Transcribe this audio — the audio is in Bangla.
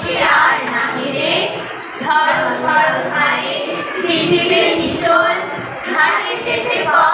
সে আর নাহি রে। ঝড় ঝড় ধারে পৃথিবীর নিচল ঘাটে যেতে পথ